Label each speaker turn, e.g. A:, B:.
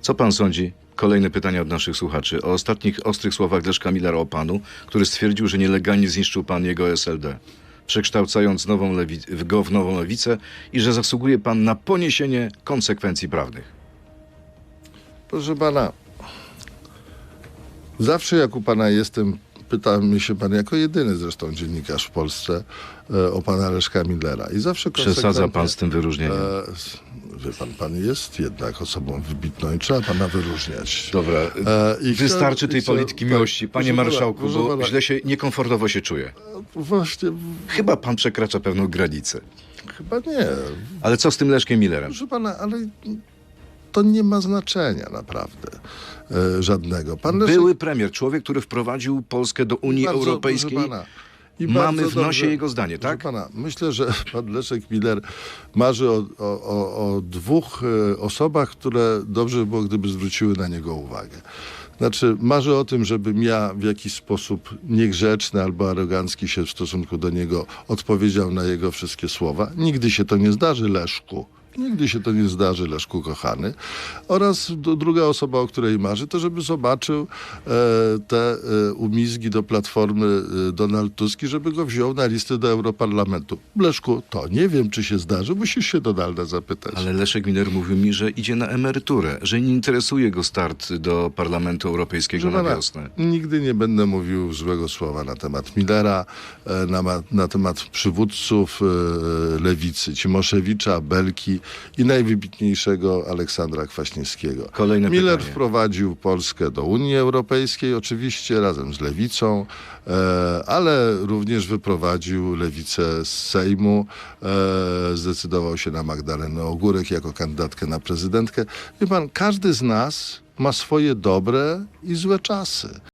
A: Co pan sądzi? Kolejne pytania od naszych słuchaczy. O ostatnich ostrych słowach Leszka Millera o panu, który stwierdził, że nielegalnie zniszczył pan jego SLD, przekształcając nową go w nową lewicę i że zasługuje pan na poniesienie konsekwencji prawnych.
B: Proszę pana, zawsze jak u pana jestem, pyta mnie się pan jako jedyny zresztą dziennikarz w Polsce e, o pana Leszka Millera. I zawsze
A: Przesadza pan z tym wyróżnieniem.
B: E, wie pan, pan jest jednak osobą wybitną i trzeba pana wyróżniać.
A: Dobra,
B: E, i
A: wystarczy tej
B: chcę-
A: polityki
B: tak,
A: miłości. Panie
B: pana,
A: marszałku, bo
B: pana,
A: źle się, niekomfortowo się czuję.
B: Właśnie,
A: Chyba pan przekracza pewną granicę.
B: chyba nie.
A: Ale co z tym Leszkiem Millerem?
B: Proszę pana, ale to nie ma znaczenia naprawdę e, żadnego. Pan Leszek-
A: Były premier, człowiek, który wprowadził Polskę do Unii
B: Bardzo,
A: Europejskiej. Mamy w nosie
B: dobrze-
A: jego zdanie, tak?
B: Pana, myślę, że pan Leszek Miller marzy o, o, o, o dwóch e, osobach, które dobrze by było, gdyby zwróciły na niego uwagę. Znaczy, marzy o tym, żebym ja w jakiś sposób niegrzeczny albo arogancki się w stosunku do niego odpowiedział na jego wszystkie słowa. Nigdy się to nie zdarzy, Leszku. Nigdy się to nie zdarzy, Leszku kochany. Oraz druga osoba, o której marzy, to żeby zobaczył e, te e, umizgi do Platformy e, Donald Tusk i żeby go wziął na listę do Europarlamentu. Leszku, to nie wiem, czy się zdarzy. Musisz się Donalda zapytać.
A: Ale Leszek Miller mówił mi, że idzie na emeryturę, że nie interesuje go start do Parlamentu Europejskiego
B: Proszę
A: na wiosnę.
B: Nigdy nie będę mówił złego słowa na temat Millera, e, na, na temat przywódców e, lewicy, Cimoszewicza, Belki i najwybitniejszego Aleksandra Kwaśniewskiego.
A: Kolejne
B: Miller
A: pytanie.
B: wprowadził Polskę do Unii Europejskiej, oczywiście razem z lewicą, e, ale również wyprowadził lewicę z Sejmu, e, zdecydował się na Magdalenę Ogórek jako kandydatkę na prezydentkę. Wie pan, każdy z nas ma swoje dobre i złe czasy.